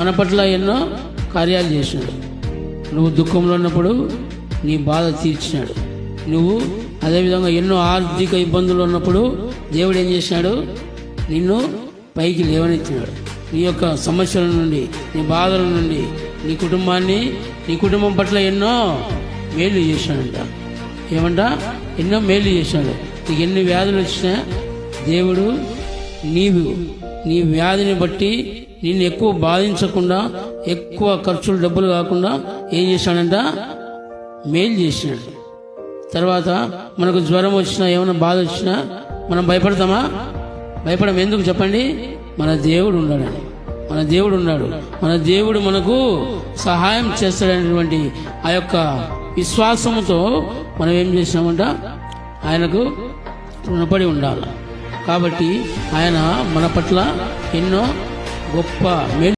మన పట్ల ఎన్నో కార్యాలు చేసినాడు నువ్వు దుఃఖంలో ఉన్నప్పుడు నీ బాధ తీర్చినాడు. నువ్వు అదేవిధంగా ఎన్నో ఆర్థిక ఇబ్బందులు ఉన్నప్పుడు దేవుడు ఏం చేసినాడు నిన్ను పైకి లేవనెత్తినాడు. నీ యొక్క సమస్యల నుండి నీ బాధల నుండి నీ కుటుంబాన్ని నీ కుటుంబం పట్ల ఎన్నో మేలు చేశాడంట. ఏమంట? ఎన్నో మేలు చేశాడు. నీకు ఎన్ని వ్యాధులు వచ్చినా దేవుడు నీవు నీ వ్యాధిని బట్టి నిన్ను ఎక్కువ బాధించకుండా ఎక్కువ ఖర్చులు డబ్బులు కాకుండా ఏం చేశాడంట? మేలు చేసినాడు. తర్వాత మనకు జ్వరం వచ్చినా ఏమైనా బాధ వచ్చినా మనం భయపడతామా? భయపడం ఎందుకు చెప్పండి? మన దేవుడు ఉన్నాడని మన దేవుడు ఉన్నాడు. మన దేవుడు మనకు సహాయం చేస్తాడనేటువంటి ఆ యొక్క విశ్వాసముతో మనం ఏం చేసినామంట? ఆయనకు రుణపడి ఉండాలి. కాబట్టి ఆయన మన పట్ల ఎన్నో గొప్ప మేలు